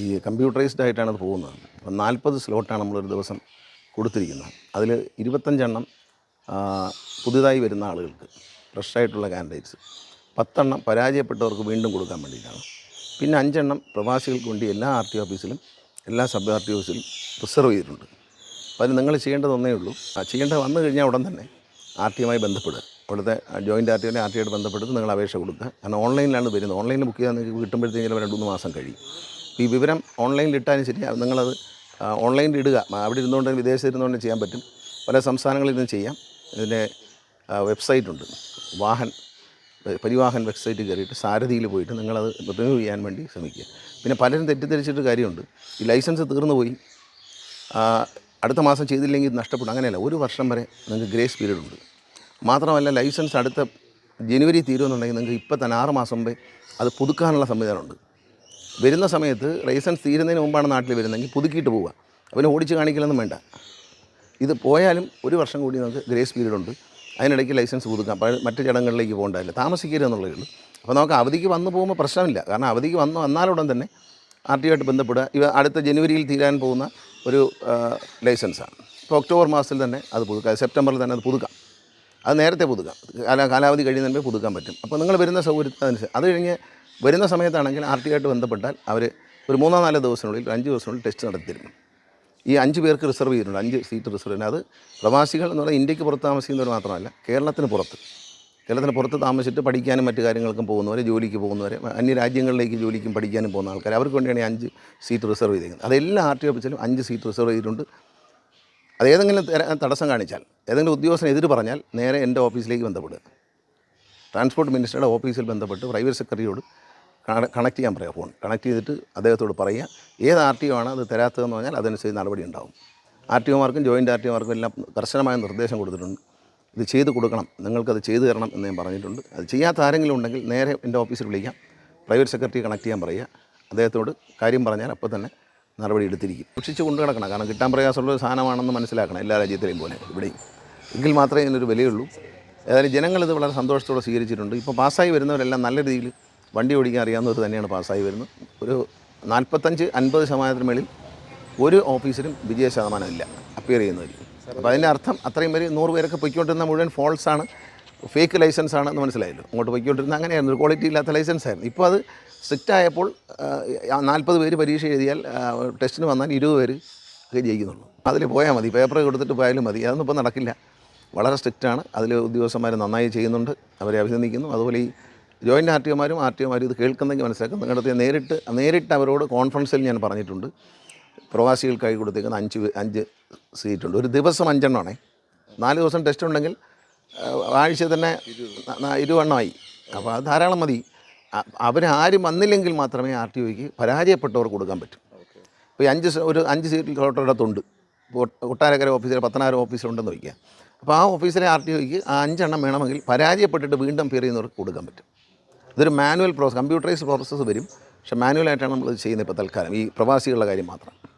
ഈ കമ്പ്യൂട്ടറൈസ്ഡ് ആയിട്ടാണ് അത് പോകുന്നത്. അപ്പം നാൽപ്പത് സ്ലോട്ടാണ് നമ്മളൊരു ദിവസം കൊടുത്തിരിക്കുന്നത്. അതിൽ ഇരുപത്തഞ്ചെണ്ണം പുതുതായി വരുന്ന ആളുകൾക്ക് ഫ്രഷായിട്ടുള്ള കാൻഡിഡേറ്റ്സ് പത്തെണ്ണം പരാജയപ്പെട്ടവർക്ക് വീണ്ടും കൊടുക്കാൻ വേണ്ടിയിട്ടാണ്. പിന്നെ അഞ്ചെണ്ണം പ്രവാസികൾക്ക് വേണ്ടി എല്ലാ ആർ ടി ഓഫീസിലും എല്ലാ സബ് ആർ ടി ഓഫീസിലും റിസർവ് ചെയ്തിട്ടുണ്ട്. അപ്പോൾ അതിന് നിങ്ങൾ ചെയ്യേണ്ടത് ഒന്നേ ഉള്ളൂ. ചെയ്യേണ്ടത് വന്നു കഴിഞ്ഞാൽ ഉടൻ തന്നെ ആർ ടി ഒമായി ബന്ധപ്പെടുക. അവിടുത്തെ ജോയിന്റ് ആർ ടി ഒനെ ആർ ടി ആയിട്ട് ബന്ധപ്പെടുത്ത് നിങ്ങൾ അപേക്ഷ കൊടുക്കുക. കാരണം ഓൺലൈനിലാണ് വരുന്നത്. ഓൺലൈനിൽ ബുക്ക് ചെയ്താൽ നിങ്ങൾക്ക് കിട്ടുമ്പോഴത്തേക്കും രണ്ട് മൂന്ന് മാസം കഴിയും. ഈ വിവരം ഓൺലൈനിൽ ഇട്ടാലും ശരി നിങ്ങളത് ഓൺലൈനിൽ ഇടുക അവിടെ ഇരുന്നുകൊണ്ട് വിദേശത്ത് ഇരുന്നുകൊണ്ട് ചെയ്യാൻ പറ്റും. പല സംസ്ഥാനങ്ങളിൽ നിന്ന് ചെയ്യാം. ഇതിന്റെ വെബ്സൈറ്റ് ഉണ്ട് വാഹൻ പരിവാഹൻ വെബ്സൈറ്റ് കയറിയിട്ട് സാരഥിയിൽ പോയിട്ട് നിങ്ങളത് റിന്യൂ ചെയ്യാൻ വേണ്ടി ശ്രമിക്കുക. പിന്നെ പലരും തെറ്റിദ്ധരിച്ചിട്ട് കാര്യമുണ്ട്. ഈ ലൈസൻസ് തീർന്നു പോയി. അടുത്ത മാസം ചെയ്തില്ലെങ്കിൽ ഇത് നഷ്ടപ്പെടും. അങ്ങനെയല്ല ഒരു വർഷം വരെ നിങ്ങൾക്ക് ഗ്രേസ് പീരീഡ് ഉണ്ട്. മാത്രമല്ല ലൈസൻസ് അടുത്ത ജനുവരി തീരുമെന്നുണ്ടെങ്കിൽ നിങ്ങൾക്ക് ഇപ്പം തന്നെ ആറ് മാസം മുമ്പേ അത് പുതുക്കാനുള്ള സംവിധാനമുണ്ട്. വരുന്ന സമയത്ത് ലൈസൻസ് തീരുന്നതിന് മുമ്പാണ് നാട്ടിൽ വരുന്നതെങ്കിൽ പുതുക്കിയിട്ട് പോവുക. അവന് ഓടിച്ച് കാണിക്കലൊന്നും വേണ്ട. ഇത് പോയാലും ഒരു വർഷം കൂടി നമുക്ക് ഗ്രേസ് പീരീഡ് ഉണ്ട്. അതിനിടയ്ക്ക് ലൈസൻസ് പുതുക്കാം. മറ്റ് ചടങ്ങുകളിലേക്ക് പോകേണ്ടതില്ല. താമസിക്കരുത് എന്നുള്ളതേ ഉള്ളൂ. അപ്പോൾ നമുക്ക് അവധിക്ക് വന്നു പോകുമ്പോൾ പ്രശ്നമില്ല. കാരണം അവധിക്ക് വന്നു വന്നാലുടൻ തന്നെ ആർ ടി ആയിട്ട് ബന്ധപ്പെടുക. ഇവ അടുത്ത ജനുവരിയിൽ തീരാൻ പോകുന്ന ഒരു ലൈസൻസാണ്. ഇപ്പോൾ ഒക്ടോബർ മാസത്തിൽ തന്നെ അത് പുതുക്കാം. സെപ്റ്റംബറിൽ തന്നെ അത് പുതുക്കാം. അത് നേരത്തെ പുതുക്കാം. കാല കാലാവധി കഴിയുന്നതിന് പുതുക്കാൻ പറ്റും. അപ്പോൾ നിങ്ങൾ വരുന്ന സൗകര്യത്തിനനുസരിച്ച് അത് കഴിഞ്ഞ് വരുന്ന സമയത്താണെങ്കിൽ ആർ ടി ആയിട്ട് ബന്ധപ്പെട്ടാൽ അവർ ഒരു മൂന്നോ നാലോ ദിവസത്തിനുള്ളിൽ അഞ്ച് ദിവസത്തിനുള്ളിൽ ടെസ്റ്റ് നടത്തിയിരുന്നു. ഈ അഞ്ച് പേർക്ക് റിസർവ് ചെയ്തിട്ടുണ്ട് അഞ്ച് സീറ്റ് റിസർവ് ചെയ്യുന്നത്. അത് പ്രവാസികൾ എന്ന് പറഞ്ഞാൽ ഇന്ത്യയ്ക്ക് പുറത്ത് താമസിക്കുന്നവർ മാത്രമല്ല കേരളത്തിന് പുറത്ത്. കേരളത്തിന് പുറത്ത് താമസിച്ചിട്ട് പഠിക്കാനും മറ്റു കാര്യങ്ങൾക്കും പോകുന്നവർ ജോലിക്ക് പോകുന്നവർ അന്യ രാജ്യങ്ങളിലേക്ക് ജോലിക്കും പഠിക്കാനും പോകുന്ന ആൾക്കാർ അവർക്ക് വേണ്ടിയാണ് ഈ അഞ്ച് സീറ്റ് റിസർവ് ചെയ്തിരിക്കുന്നത്. അതെല്ലാം ആർ ടി ഓഫീസിലും അഞ്ച് സീറ്റ് റിസർവ് ചെയ്തിട്ടുണ്ട്. അത് ഏതെങ്കിലും തടസ്സം കാണിച്ചാൽ ഏതെങ്കിലും ഉദ്യോഗസ്ഥനെ എതിർ പറഞ്ഞാൽ നേരെ എന്റെ ഓഫീസിലേക്ക് ബന്ധപ്പെടുക. ട്രാൻസ്പോർട്ട് മിനിസ്റ്ററുടെ ഓഫീസിൽ ബന്ധപ്പെട്ട് പ്രൈവറ്റ് സെക്രട്ടറിയോട് കണക്ട് ചെയ്യാൻ പറയുക ഫോൺ കണക്ട് ചെയ്തിട്ട് അദ്ദേഹത്തോട് പറയുക ഏത് ആർ ടി ഒ ആണ് അത് തരാത്തതെന്ന് പറഞ്ഞാൽ അതനുസരിച്ച് നടപടി ഉണ്ടാവും. ആർ ടി ഒമാർക്കും ജോയിന്റ് ആർ ടി ഒമാർക്കും എല്ലാം കർശനമായ നിർദ്ദേശം കൊടുത്തിട്ടുണ്ട്. ഇത് ചെയ്ത് കൊടുക്കണം. നിങ്ങൾക്കത് ചെയ്തു തരണം എന്ന് ഞാൻ പറഞ്ഞിട്ടുണ്ട്. അത് ചെയ്യാത്ത ആരെങ്കിലും ഉണ്ടെങ്കിൽ നേരെ എന്റെ ഓഫീസിൽ വിളിക്കാം. പ്രൈവറ്റ് സെക്രട്ടറി കണക്ട് ചെയ്യാൻ പറയുക. അദ്ദേഹത്തോട് കാര്യം പറഞ്ഞാൽ അപ്പോൾ തന്നെ നടപടി എടുത്തിരിക്കും. സൂക്ഷിച്ച് കൊണ്ടു കിടക്കണം കാരണം കിട്ടാൻ പ്രയാസമുള്ള ഒരു സാധനമാണെന്ന് മനസ്സിലാക്കണം എല്ലാ രാജ്യത്തിലെയും പോലെ ഇവിടെയും. എങ്കിൽ മാത്രമേ ഇതിനൊരു വിലയുള്ളൂ. ഏതായാലും ജനങ്ങളിത് വളരെ സന്തോഷത്തോടെ സ്വീകരിച്ചിട്ടുണ്ട്. ഇപ്പോൾ പാസ്സായി വരുന്നവരെല്ലാം നല്ല രീതിയിൽ വണ്ടി ഓടിക്കാൻ അറിയാവുന്നവർ തന്നെയാണ് പാസ്സായി വരുന്നത്. ഒരു നാൽപ്പത്തഞ്ച് അൻപത് ശതമാനത്തിന് മേളിൽ ഒരു ഓഫീസിലും വിജയ ശതമാനം ഇല്ല. അപ്പിയർ ചെയ്യുന്നവർ അപ്പോൾ അതിന്റെ അർത്ഥം അത്രയും പേര് നൂറ് പേരൊക്കെ പൊയ്ക്കൊണ്ടിരുന്ന മുഴുവൻ ഫോൾസ് ആണ്. ഫേക്ക് ലൈസൻസ് ആണെന്ന് മനസ്സിലായല്ലോ. അങ്ങോട്ട് പൊയ്ക്കൊണ്ടിരുന്ന അങ്ങനെയായിരുന്നു. ഒരു ക്വാളിറ്റി ഇല്ലാത്ത ലൈസൻസ് ആയിരുന്നു. ഇപ്പോൾ അത് സ്ട്രിക്റ്റ് ആയപ്പോൾ നാൽപ്പത് പേര് പരീക്ഷ എഴുതിയാൽ ടെസ്റ്റിന് വന്നാൽ ഇരുപത് പേര് ജയിക്കുന്നുള്ളൂ. അതിൽ പോയാൽ മതി. പേപ്പർ കൊടുത്തിട്ട് പോയാലും മതി. അതൊന്നും ഇപ്പോൾ നടക്കില്ല. വളരെ സ്ട്രിക്റ്റാണ് അതിൽ ഉദ്യോഗസ്ഥന്മാർ നന്നായി ചെയ്യുന്നുണ്ട്. അവരെ അഭിനന്ദിക്കുന്നു. അതുപോലെ ഈ ജോയിന്റ് ആർ ടി ഒമാരും ആർ ടി ഒമാരും ഇത് കേൾക്കുന്നെങ്കിൽ മനസ്സിലാക്കും. നിങ്ങളുടെ നേരിട്ട് നേരിട്ട് അവരോട് കോൺഫറൻസിൽ ഞാൻ പറഞ്ഞിട്ടുണ്ട്. പ്രവാസികൾക്കായി കൊടുത്തേക്കുന്ന അഞ്ച് അഞ്ച് സീറ്റുണ്ട്. ഒരു ദിവസം അഞ്ചെണ്ണമാണേ നാല് ദിവസം ടെസ്റ്റ് ഉണ്ടെങ്കിൽ ആഴ്ച തന്നെ ഇരുവണ്ണമായി അപ്പോൾ അത് ധാരാളം മതി. അവരാരും വന്നില്ലെങ്കിൽ മാത്രമേ ആർ ടി ഒക്ക് പരാജയപ്പെട്ടവർക്ക് കൊടുക്കാൻ പറ്റൂ. ഇപ്പോൾ ഈ അഞ്ച് ഒരു അഞ്ച് സീറ്റിൽ തൊട്ടടുത്തുണ്ട് കൊട്ടാരക്കര ഓഫീസിൽ പത്തനായിരം ഓഫീസിലുണ്ടെന്ന് വയ്ക്കുക. അപ്പോൾ ആ ഓഫീസിലെ ആർ ടി ഒക്ക് ആ അഞ്ചെണ്ണം വേണമെങ്കിൽ പരാജയപ്പെട്ടിട്ട് വീണ്ടും പേർ ചെയ്യുന്നവർക്ക് കൊടുക്കാൻ പറ്റും. ഇതൊരു മാനുവൽ പ്രോസസ് കമ്പ്യൂട്ടറൈസ്ഡ് പ്രോസസ്സ് വരും. പക്ഷേ മാനുവലായിട്ടാണ് നമ്മൾ ചെയ്യുന്നത് ഇപ്പോൾ തൽക്കാലം. ഈ പ്രവാസികളുടെ കാര്യം മാത്രം.